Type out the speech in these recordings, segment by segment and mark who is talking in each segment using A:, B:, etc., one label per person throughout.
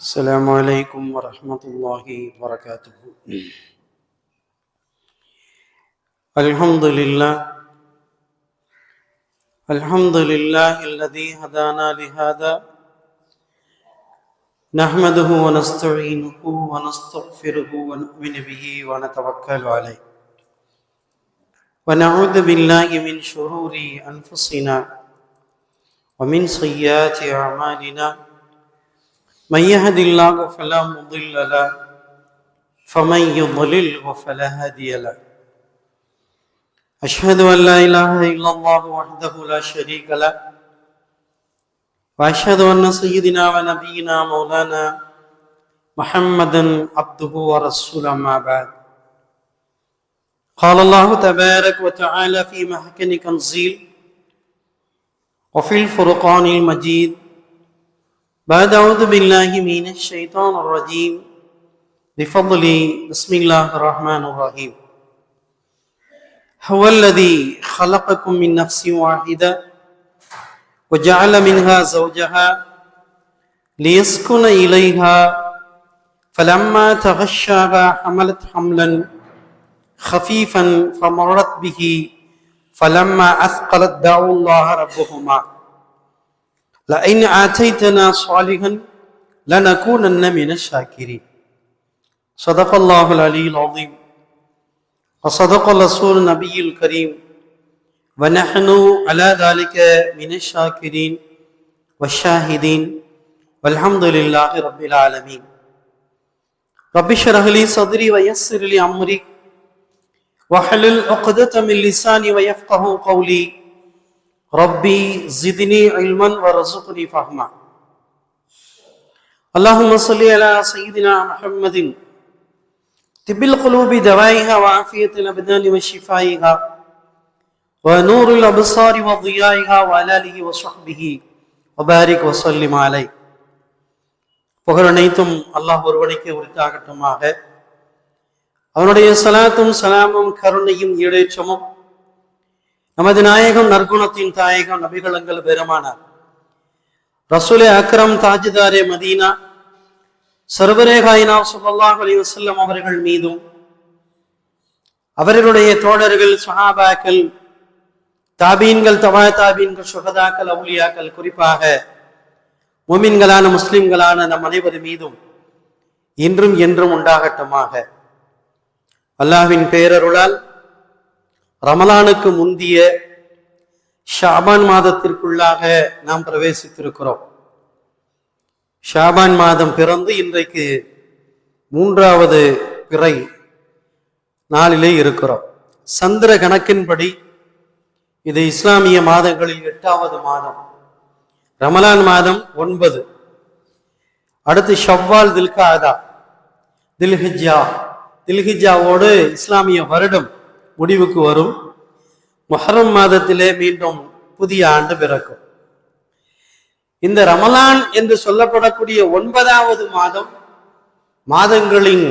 A: السلام عليكم ورحمة الله وبركاته. الحمد لله. الحمد لله الذي هدانا لهذا. نحمده ونستعينه ونستغفره ونؤمن به ونتوكل عليه. ونعوذ بالله من شرور أنفسنا ومن سيئات أعمالنا. من يهد الله فلا مضل له فمن يضلله فلا هادي له. أشهد أن لا إله إلا الله وحده لا شريك له وأشهد أن سيدنا ونبينا مولانا محمدا عبده ورسوله ما بعد. قال الله تبارك وتعالى في محكم تنزيل وفي الفرقان المجيد بعد أعوذ بالله من الشيطان الرجيم. بفضل بسم الله الرحمن الرحيم. هو الذي خلقكم من نفس واحدة وجعل منها زوجها ليسكن إليها. فلما تغشاها حملت حملا خفيفا فمرت به. فلما أثقلت دعوا الله ربهما. لئن آتيتنا صالحا لنكونن من الشاكرين. صدق الله العلي العظيم. وصدق الرسول النبي الكريم. ونحن على ذلك من الشاكرين والشاهدين. والحمد لله رب العالمين. رب اشرح لي صدري ويسر لي أمري. واحلل عقدة من لساني ويفقه قولي. ربي زدني علما ورزقني فهما اللهم صل على سيدنا محمد طب القلوب دوائها وعافية الأبدان وشفائها ونور الأبصار وضيائها وعلى آله وصحبه وبارك وسلم عليه புகழ் அனைத்தும் அல்லாஹ் ஒருவனுக்கு உரித்தாகட்டுமாக அவனுடைய சலாத்தும் சலாமும் கருணையும் ஈடேற்றமும் நமது நாயகம் நற்குணத்தின் தாயகம் நபிகளங்கள் பெருமானார். ரசூலே அக்ரம் தாஜிதாரே மதீனா. சர்வரே காயினா சுல்லாஹ் அலி வசல்லம் அவர்கள் மீதும் அவர்களுடைய தோழர்கள் சஹாபாக்கள் தாபீன்கள் தவா தாபீன்கள் சுகதாக்கள் அவுலியாக்கள் குறிப்பாக மொமின்களான முஸ்லிம்களான நம் அனைவர் மீதும் இன்றும் என்றும் உண்டாகட்டுமாக. அல்லாஹ்வின் பேரருளால் ரமலானுக்கு முந்திய ஷாபான் மாதத்திற்குள்ளாக நாம் பிரவேசித்திருக்கிறோம். ஷாபான் மாதம் பிறந்து இன்றைக்கு மூன்றாவது பிறை நாளிலே இருக்கிறோம். சந்திர கணக்கின்படி இது இஸ்லாமிய மாதங்களில் எட்டாவது மாதம். ரமலான் மாதம் ஒன்பது. அடுத்து ஷவ்வால் தில்காதா தில்ஹிஜா தில்ஹிஜாவோடு இஸ்லாமிய வருடம் முடிவுக்கு வரும். மொஹரம் மாதத்திலே மீண்டும் புதிய ஆண்டு பிறக்கும். இந்த ரமலான் என்று சொல்லப்படக்கூடிய ஒன்பதாவது மாதம் மாதங்களின்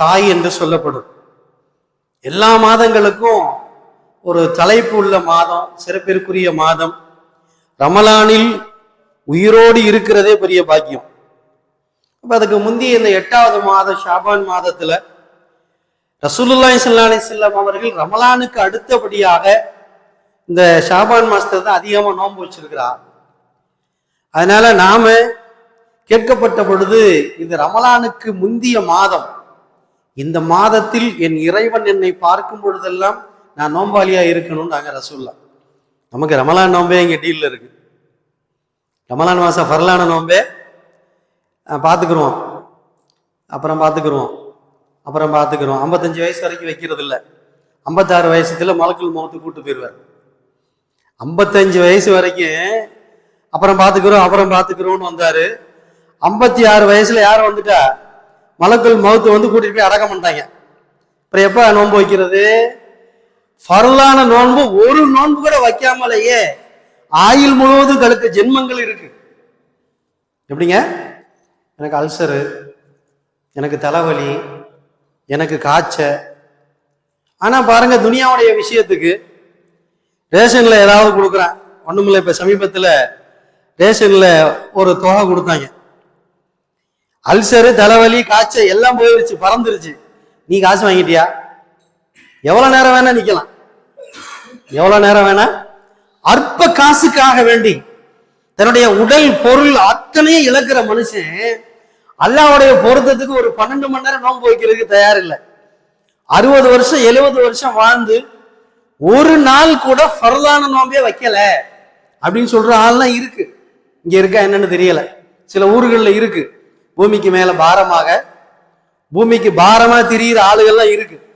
A: தாய் என்று சொல்லப்படும். எல்லா மாதங்களுக்கும் ஒரு தலைப்பு உள்ள மாதம் சிறப்பிற்குரிய மாதம். ரமலானில் உயிரோடு இருக்கிறதே பெரிய பாக்கியம். அப்ப அதுக்கு முந்தைய இந்த எட்டாவது மாதம் ஷாபான் மாதத்தில் ரசூலுல்லாய் சல்லா செல்லம் அவர்கள் ரமலானுக்கு அடுத்தபடியாக இந்த ஷாபான் மாஸ்டர் தான் அதிகமாக நோன்பு வச்சிருக்கிறார். அதனால நாம கேட்கப்பட்ட பொழுது இது ரமலானுக்கு முந்திய மாதம். இந்த மாதத்தில் என் இறைவன் என்னை பார்க்கும் பொழுதெல்லாம் நான் நோம்பாளியா இருக்கணும்னு நாங்கள் ரசூல்லா நமக்கு ரமலான் நோம்பே எங்கள் டீலில் இருக்கு. ரமலான் மாசம் ஃபர்லான நோம்பே பார்த்துக்குருவோம். அப்புறம் பார்த்துக்குருவோம். அப்புறம் பார்த்துக்கிறோம். ஐம்பத்தஞ்சு வயசு வரைக்கும் வைக்கிறது இல்லை ஐம்பத்தாறு வயசுல மலக்குள் முகத்து கூட்டு போயிடுவார். ஐம்பத்தஞ்சு வயசு வரைக்கும் அப்புறம் பார்த்துக்கிறோம் அப்புறம் பார்த்துக்கிறோம்னு வந்தார். ஐம்பத்தி ஆறு வயசில் யாரும் வந்துட்டா? மலக்குள் மௌத்து வந்து கூட்டிகிட்டு போய் அடக்கம் பண்ணிட்டாங்க. அப்புறம் எப்போ நோன்பு வைக்கிறது? ஃபரலான நோன்பு ஒரு நோன்பு கூட வைக்காமலேயே ஆயுள் முழுவதும் கழுத்த ஜென்மங்கள் இருக்கு. எப்படிங்க? எனக்கு அல்சரு எனக்கு தலைவலி எனக்கு காய்ச்ச. ஆனால் பாருங்க துனியாவுடைய விஷயத்துக்கு ரேஷனில் ஏதாவது கொடுக்குறேன். ஒண்ணுமில்ல இப்போ சமீபத்தில் ரேஷனில் ஒரு தொகை கொடுத்தாங்க. அல்சரு தலைவலி காய்ச்சல் எல்லாம் போயிருச்சு பறந்துருச்சு. நீ காசு வாங்கிட்டியா? எவ்வளோ நேரம் வேணா நிக்கலாம். எவ்வளவு நேரம் வேணா? அற்ப காசுக்காக வேண்டி தன்னுடைய உடல் பொருள் அத்தனையும் இழக்கிற மனுஷன் அல்லாவுடைய பொருத்தத்துக்கு ஒரு பன்னெண்டு மணி நேரம் நோன்பு வைக்கிறதுக்கு தயார் இல்லை. அறுபது வருஷம் எழுபது வருஷம் வாழ்ந்து ஒரு நாள் கூட ஃபர்லான நோம்பே வைக்கல. அப்படின்னு சொல்ற ஆள்லாம் இருக்கு. இங்க இருக்கா என்னன்னு தெரியல. சில ஊர்களில் இருக்கு. பூமிக்கு மேல பாரமாக பூமிக்கு பாரமா திரியிற ஆளுகள்லாம் இருக்கு.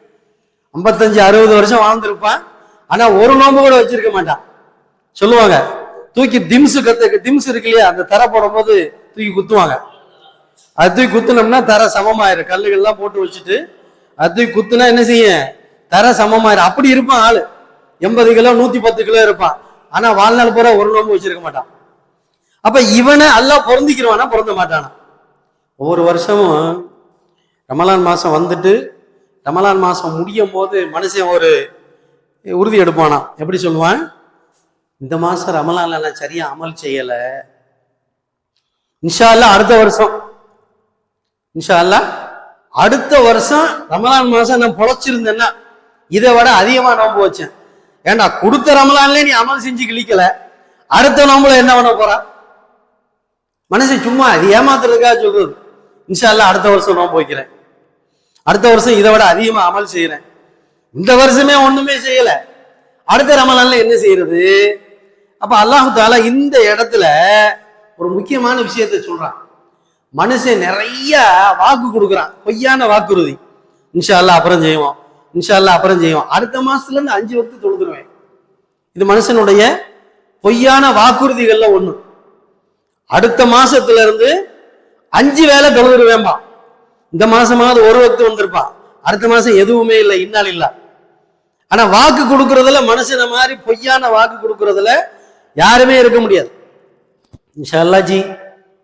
A: ஐம்பத்தஞ்சு அறுபது வருஷம் வாழ்ந்திருப்பான். ஆனா ஒரு நோம்பு கூட வச்சிருக்க மாட்டான். சொல்லுவாங்க தூக்கி திம்ஸ் கத்து திம்ஸ் இருக்கு இல்லையா? அந்த தர போடும்போது தூக்கி குத்துவாங்க. அது குத்துனோம்னா தர சமமாயிரும். கல்லுகள்லாம் போட்டு வச்சுட்டு அது குத்துனா என்ன செய்யும்? தர சமமாயிரும். அப்படி இருப்பான் ஆளு. எண்பது கிலோ நூத்தி பத்து கிலோ இருப்பான். ஆனா வாழ்நாள் பூரா ஒரு நோம்பு வச்சிருக்க மாட்டான். அப்ப இவனை எல்லாம் பொருந்திக்கிறவானா பொருந்த மாட்டானா? ஒவ்வொரு வருஷமும் ரமலான் மாசம் வந்துட்டு ரமலான் மாசம் முடியும் போது மனுஷன் ஒரு உறுதி எடுப்பானா? எப்படி சொல்லுவான்? இந்த மாசம் ரமலான்ல நான் சரியா அமல் செய்யல. இன்ஷா அடுத்த வருஷம் இன்ஷா அல்லாஹ் அடுத்த வருஷம் ரமலான் மாசம் நான் பொழைச்சிருந்தேன்னா இதை விட அதிகமா நோம்பு வச்சேன். ஏன்டா கொடுத்த ரமலான்ல நீ அமல் செஞ்சு கிழிக்கல? அடுத்த நோம்புல என்ன பண்ண போறா? மனுஷன் சும்மா அது ஏமாத்துறதுக்காக சொல்றது. இன்ஷா அல்லா அடுத்த வருஷம் நோம்பு வைக்கிறேன். அடுத்த வருஷம் இதை விட அதிகமா அமல் செய்யறேன். இந்த வருஷமே ஒண்ணுமே செய்யல. அடுத்த ரமலான்ல என்ன செய்யறது? அப்ப அல்லாஹு தாலா இந்த இடத்துல ஒரு முக்கியமான விஷயத்த சொல்றான். மனுஷன் நிறைய வாக்கு கொடுக்குறான். பொய்யான வாக்குறுதி. இன்ஷா அப்புறம் செய்வோம். இன்ஷா அல்லாஹ் அப்புறம் செய்வோம். அடுத்த மாசத்துல இருந்து அஞ்சு வக்து தொழுதுருவேன். இது மனுஷனுடைய பொய்யான வாக்குறுதிகள்ல ஒண்ணு. அடுத்த மாசத்துல இருந்து அஞ்சு வேலை தொழுதுருவேன்பா. இந்த மாசமாவது ஒரு வக்து வந்திருப்பான் அடுத்த மாசம் எதுவுமே இல்லை இன்னால் இல்லை. ஆனா வாக்கு கொடுக்கறதுல மனுஷன மாதிரி பொய்யான வாக்கு கொடுக்கறதுல யாருமே இருக்க முடியாது. இன்ஷா அல்லாஹ் ஜி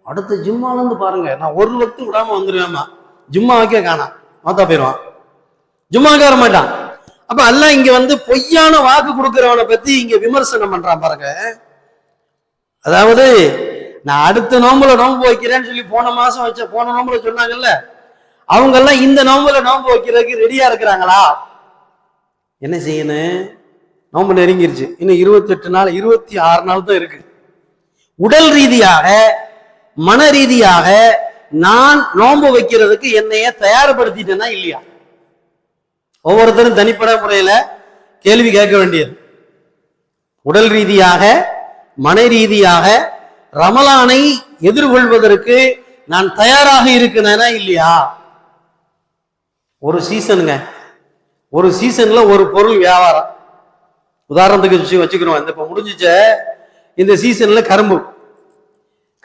A: அடுத்த ஜும்மாலேருந்து பாருங்க. நான் ஒரு வக்து விடாம வந்துருவேம்மா. ஜும்மா வைக்க காணாம் மாத்தா போயிடுவான் ஜும்மாக்கு வர மாட்டான். அப்ப அல்ல இங்க வந்து பொய்யான வாக்கு கொடுக்கறவனை பத்தி இங்க விமர்சனம் பண்றான் பாருங்க. அதாவது நான் அடுத்த நோம்புல நோன்பு வைக்கிறேன்னு சொல்லி போன மாசம் வச்ச போன நோம்புல சொன்னாங்கல்ல? அவங்க எல்லாம் இந்த நோம்புல நோன்பு வைக்கிறதுக்கு ரெடியா இருக்கிறாங்களா? என்ன செய்யணும்? நோம்பு நெருங்கிருச்சு. இன்னும் இருபத்தெட்டு நாள் இருபத்தி ஆறு நாள் தான் இருக்கு. உடல் ரீதியாக மன ரீதியாக நான் நோன்பு வைக்கிறதுக்கு என்னைய தயார்படுத்திட்டேன்னா இல்லையா? ஒவ்வொருத்தரும் தனிப்பட முறையில கேள்வி கேட்க வேண்டியது. உடல் ரீதியாக மன ரீதியாக ரமலானை எதிர்கொள்வதற்கு நான் தயாராக இருக்கிறேனா இல்லையா? ஒரு சீசனுங்க. ஒரு சீசன்ல ஒரு பொருள் வியாபாரம். உதாரணத்துக்கு வச்சுக்கிறோம் இந்த இப்ப முடிஞ்சிச்ச இந்த சீசன்ல கரும்பு.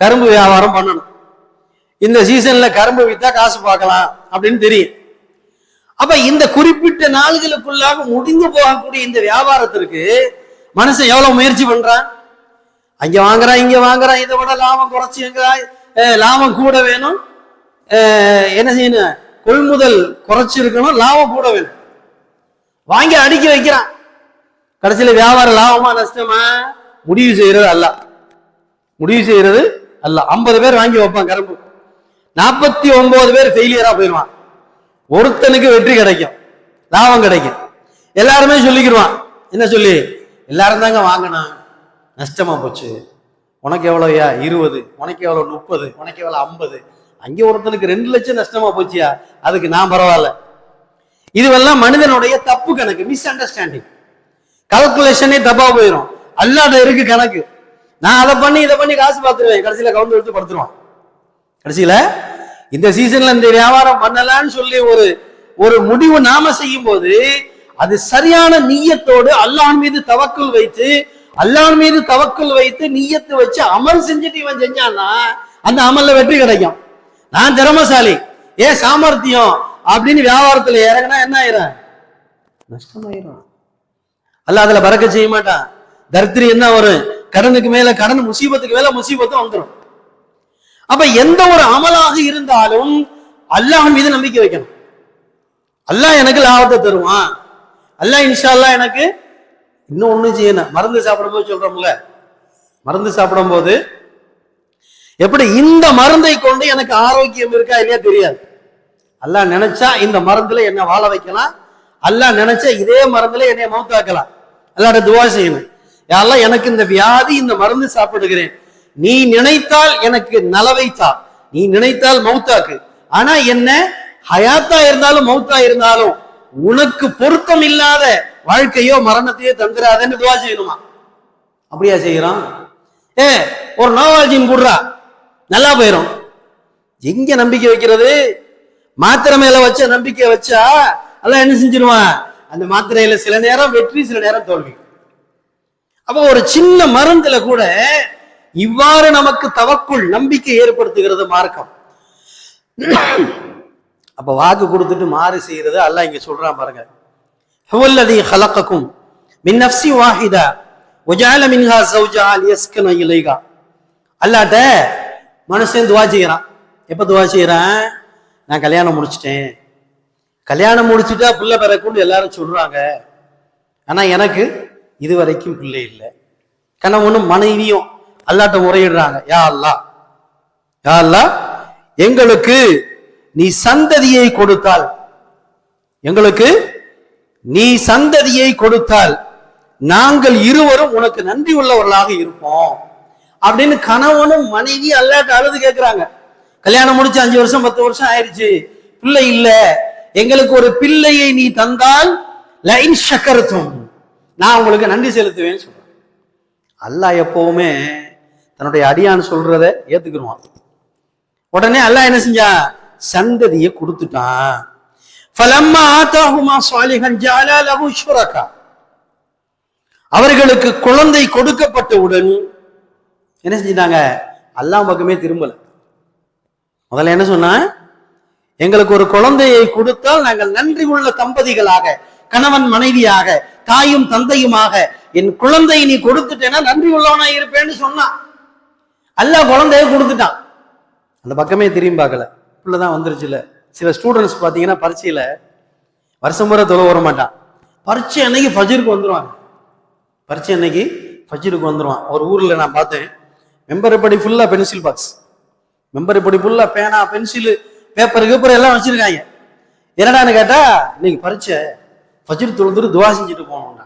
A: கரும்பு வியாபாரம் பண்ணணும். இந்த சீசன்ல கரும்பு வித்தா காசு பார்க்கலாம் அப்படின்னு தெரியும். அப்ப இந்த குறிப்பிட்ட நாள்களுக்குள்ளாக முடிந்து போகக்கூடிய இந்த வியாபாரத்திற்கு மனுஷன் எவ்வளவு முயற்சி பண்றான்? அங்க வாங்குறான் இங்க வாங்குறான் இதை விட லாபம் குறைச்சி லாபம் கூட வேணும். என்ன செய்யணும்? கொள்முதல் குறைச்சி இருக்கணும் லாபம் கூட வேணும். வாங்கி அடுக்கி வைக்கிறான். கடைசியில வியாபாரம் லாபமா நஷ்டமா? முடிவு செய்யறது அல்ல. முடிவு செய்யறது அல்ல ஐம்பது பேர் வாங்கி வைப்பான் கரும்பு. நாற்பத்தி ஒன்பது பேர் ஃபெயிலியரா போயிடுவான். ஒருத்தனுக்கு வெற்றி கிடைக்கும். லாபம் கிடைக்கும். எல்லாருமே சொல்லிக்கிடுவான். என்ன சொல்லி? எல்லாரும் தாங்க வாங்கினான் நஷ்டமா போச்சு. உனக்கு எவ்வளோயா இருபது. உனக்கு எவ்வளோ முப்பது. உனக்கு எவ்வளோ ஐம்பது. அங்கே ஒருத்தனுக்கு ரெண்டு லட்சம் நஷ்டமா போச்சியா? அதுக்கு நான் பரவாயில்ல. இதுவெல்லாம் மனிதனுடைய தப்பு கணக்கு மிஸ் அண்டர்ஸ்டாண்டிங் கல்குலேஷனே தப்பா போயிடும் அல்லாத இருக்கு கணக்கு. நான் அதை பண்ணி இதை பண்ணி காசு பார்த்துருவேன். கடைசியில கவுண்ட் எடுத்து படுத்துருவான். கடைசியில இந்த சீசன்ல இந்த வியாபாரம் பண்ணலான்னு சொல்லி ஒரு ஒரு முடிவு நாம செய்யும் போது அது சரியான நீயத்தோடு அல்லாஹ் மீது தவக்குள் வைத்து அல்லாஹ் மீது தவக்குள் வைத்து நீயத்து வச்சு அமல் செஞ்சுட்டு இவன் செஞ்சான்னா அந்த அமல்ல வெற்றி கிடைக்கும். நான் திறமசாலி. ஏன் சாமர்த்தியம் அப்படின்னு வியாபாரத்துல இறங்கினா என்ன ஆயிரும்? நஷ்டமாயிரும். அல்ல அதுல பறக்க செய்ய மாட்டான். தரித்திரி என்ன வரும்? கடனுக்கு மேல கடன் முசீபத்துக்கு மேல முசீபத்தும் வந்துடும் அப்ப எந்த ஒரு அமலாக இருந்தாலும் அல்லாஹ் மீது நம்பிக்கை வைக்கணும். அல்லாஹ் எனக்கு லாபத்தை தருவான். அல்லாஹ் இன்ஷா அல்லாஹ் எனக்கு இன்னும் ஒண்ணும் செய்யணும் மருந்து சாப்பிடும்போது சொல்றோம்ல. மருந்து சாப்பிடும்போது எப்படி இந்த மருந்தை கொண்டு எனக்கு ஆரோக்கியம் இருக்கா இல்லையா தெரியாது. அல்லா நினைச்சா இந்த மருந்துல என்ன வாழ வைக்கலாம். அல்லாஹ் நினைச்சா இதே மருந்துல என்னை மௌத்தாக்கலாம். அல்லாட துவா செய்யணும். யாரெல்லாம் எனக்கு இந்த வியாதி இந்த மருந்து சாப்பிடுகிறேன். நீ நினைத்தால் எனக்கு நலவைத்தா நீ நினைத்தால் மௌத்தாக்கு. ஆனா என்ன? ஹயாத்தா இருந்தாலும் மௌத்தா இருந்தாலும் உனக்கு பொருத்தம் இல்லாத வாழ்க்கையோ மரணத்தையோ தந்துடாதன்னு துவா செய்யணுமா? அப்படியா செய்யறான்? ஏ ஒரு நோவாஜின் போடுறா நல்லா போயிடும் எங்க நம்பிக்கை வைக்கிறது? மாத்திரை மேல வச்ச நம்பிக்கை வச்சா அதெல்லாம் என்ன செஞ்சிருவான்? அந்த மாத்திரையில சில நேரம் வெற்றி சில நேரம் தோல்வி. அப்ப ஒரு சின்ன மருந்துல கூட இவ்வாறு நமக்கு தவக்குள் நம்பிக்கை ஏற்படுத்துகிறது மார்க்கம். அப்ப வாக்கு கொடுத்துட்டு மாறு செய்யறது அல்ல இங்க சொல்றான் பாருங்க. ஹுவல்லதி ஹலக்கக்கும் மின் நஃப்சி வாஹிதா ஒஜால மின்ஹா சௌஜா அலியஸ்கன இலைகா அல்லாட்ட மனுஷன் துவா செய்கிறான் எப்போ துவா செய்கிறான் நான் கல்யாணம் முடிச்சிட்டேன். கல்யாணம் முடிச்சுட்டா பிள்ளை பிறக்கும்னு எல்லாரும் சொல்கிறாங்க ஆனால் எனக்கு இது வரைக்கும் பிள்ளை இல்லை. கணவனும் மனைவியும் அல்லாட்ட முறையிடுறாங்க. யா அல்லா. யா அல்லா எங்களுக்கு நீ சந்ததியை கொடுத்தால் எங்களுக்கு நீ சந்ததியை கொடுத்தால் நாங்கள் இருவரும் உனக்கு நன்றி உள்ளவர்களாக இருப்போம். அப்படின்னு கணவனும் மனைவி அல்லாட்ட அழுது கேட்கிறாங்க கல்யாணம் முடிச்சு அஞ்சு வருஷம் பத்து வருஷம் ஆயிடுச்சு பிள்ளை இல்ல. எங்களுக்கு ஒரு பிள்ளையை நீ தந்தால் லைன் சக்கரத்துவம் நான் உங்களுக்கு நன்றி செலுத்துவேன்னு சொல்றேன். அல்லாஹ் எப்பவுமே தன்னுடைய அடியான் சொல்றத ஏத்துக்கிடுவான் உடனே அல்லாஹ் என்ன செஞ்சா? சந்ததியை கொடுத்துட்டான். ஃபலம்மா ஆத்தாஹுமா ஜாலா அவர்களுக்கு குழந்தை கொடுக்கப்பட்டவுடன் என்ன செஞ்சிட்டாங்க? அல்லா பக்கமே திரும்பல. முதல்ல என்ன சொன்னா எங்களுக்கு ஒரு குழந்தையை கொடுத்தால் நாங்கள் நன்றி உள்ள தம்பதிகளாக கணவன் மனைவியாக தாயும் தந்தையுமாக என் குழந்தையை நீ கொடுத்துட்டேன்னா நன்றி உள்ளவனா இருப்பேன்னு சொன்னான் அல்ல குழந்தைய கொடுத்துட்டான். அந்த பக்கமே திரும்பி பார்க்கல. பிள்ளைதான் வந்துருச்சுல. சில ஸ்டூடெண்ட்ஸ் பார்த்தீங்கன்னா பரீட்சையில வருஷம் முறை தொலை வர மாட்டான். பரீட்சை அன்னைக்கு ஃபஜிருக்கு வந்துருவாங்க. பரீட்சை அன்னைக்கு ஃபஜிருக்கு வந்துருவான். ஒரு ஊர்ல நான் பார்த்தேன். மெம்பர் படி ஃபுல்லா பென்சில் பாக்ஸ் மெம்பர் படி ஃபுல்லா பேனா பென்சில் பேப்பர் கீப்பர் எல்லாம் வச்சிருக்காங்க. என்னடான்னு கேட்டா இன்னைக்கு பரீட்சை ஃபஜர் தொழுதுட்டு துவா செஞ்சுட்டு போகணும்னா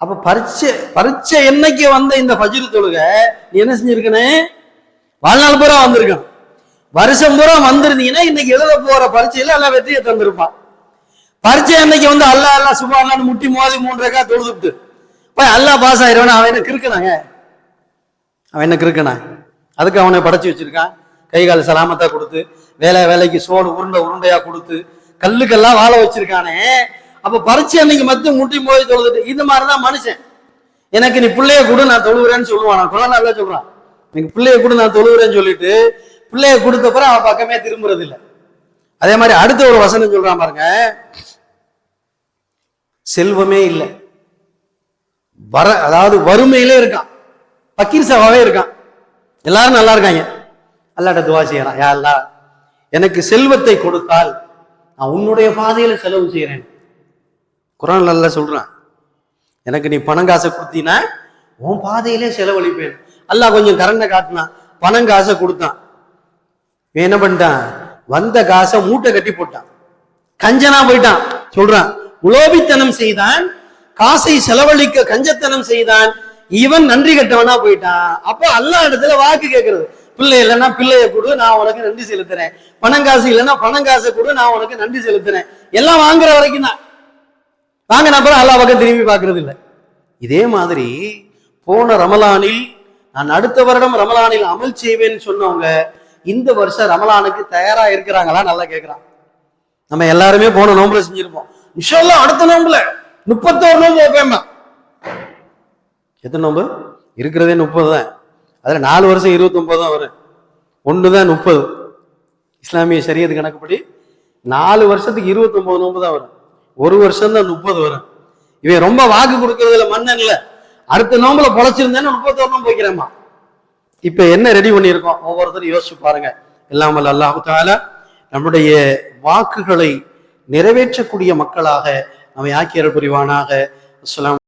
A: அப்போ பரீட்சை பரீட்சை என்னைக்கு வந்த இந்த ஃபஜர் தொழுகை? நீ என்ன செஞ்சிருக்கனே வாழ்நாள் பூரா வந்திருக்கணும். வருஷம் பூரா வந்திருந்தீங்கன்னா இன்னைக்கு எழுத போற பரீட்சையில எல்லாம் வெற்றியை தந்திருப்பான். பரீட்சை அன்னைக்கு வந்து அல்லா அல்லா சுபான்னு முட்டி மோதி மூன்றரைக்கா தொழுதுட்டு போய் அல்லா பாஸ் ஆயிடுவான் அவன் என்ன கிறுக்கனாங்க? அவன் என்ன கிறுக்கனா? அதுக்கு அவனை படைச்சு வச்சிருக்கான். கை கால் சலாமத்தா கொடுத்து வேலை வேலைக்கு சோறு உருண்டை உருண்டையா கொடுத்து கல்லுக்கெல்லாம் வாழ வச்சிருக்கானே. அப்ப பறிச்சு அன்னைக்கு மத்திய முட்டி போய் தொழுதுட்டு இது மாதிரிதான் மனுஷன். எனக்கு நீ பிள்ளைய கொடு நான் தொழுவுறேன்னு சொல்லுவான். நான் குரான் நல்லா சொல்றான் எனக்கு பிள்ளைய கொடு நான் தொழுவுறேன்னு சொல்லிட்டு பிள்ளைய கொடுத்த பிறகு அவன் பக்கமே திரும்புறது இல்லை அதே மாதிரி அடுத்த ஒரு வசனம் சொல்றான் பாருங்க. செல்வமே இல்லை. வர அதாவது வறுமையிலே இருக்கான். பக்கீர் சவாவே இருக்கான். எல்லாரும் நல்லா இருக்காங்க. அல்லாட்ட துவா செய்யறான். யா அல்லா எனக்கு செல்வத்தை கொடுத்தால் நான் உன்னுடைய பாதையில செலவு செய்யறேன் குரான் நல்லா சொல்றான். எனக்கு நீ பணம் காசை கொடுத்தீன்னா உன் பாதையிலே செலவழிப்பேன். அல்லா கொஞ்சம் கரண்டை காட்டினான். பணம் காசை கொடுத்தான். என்ன பண்ணிட்டான்? வந்த காசை மூட்டை கட்டி போட்டான். கஞ்சனா போயிட்டான். சொல்றான் உலோபித்தனம் செய்தான் காசை செலவழிக்க கஞ்சத்தனம் செய்தான் இவன் நன்றி கட்டவனா போயிட்டான். அப்போ அல்லா இடத்துல வாக்கு கேட்கறது. பிள்ளை இல்லைன்னா பிள்ளைய கொடு நான் உனக்கு நன்றி செலுத்துறேன். பணம் காசு இல்லைன்னா பணம் காசை கொடு நான் உனக்கு நன்றி செலுத்துறேன். எல்லாம் வாங்குற வரைக்கும் தான். வாங்கின அப்புறம் அல்லா பக்கம் திரும்பி பார்க்கறது இல்லை. இதே மாதிரி போன ரமலானில் நான் அடுத்த வருடம் ரமலானில் அமல் செய்வேன்னு சொன்னவங்க இந்த வருஷம் ரமலானுக்கு தயாரா இருக்கிறாங்களா நல்லா கேட்கிறான் நம்ம எல்லாருமே போன நோம்புல செஞ்சிருப்போம். விஷயம்லாம் அடுத்த நோம்புல முப்பத்தோரு நோம்பு வைப்பேன் எத்தனை நோம்பு? இருக்கிறதே முப்பது தான். அதுல நாலு வருஷம் இருபத்தொம்பது தான் வரும் ஒன்று தான் முப்பது. இஸ்லாமிய சரியது கணக்குப்படி நாலு வருஷத்துக்கு இருபத்தொம்பது நோம்பு தான் வரும் ஒரு வருஷம் தான் முப்பது வரும். இவன் ரொம்ப வாக்கு கொடுக்கறதுல மன்னன் இல்லை. அடுத்த நோம்புல பொழைச்சிருந்தேன்னு முப்பத்தோரு நோம்பு வைக்கிறேம்மா இப்ப என்ன ரெடி பண்ணியிருக்கோம்? ஒவ்வொருத்தரும் யோசிச்சு பாருங்க. இல்லாமல் அல்லாஹு நம்முடைய வாக்குகளை நிறைவேற்றக்கூடிய மக்களாக நம்மை ஆக்கியர் புரிவானாக. அஸ்லாம்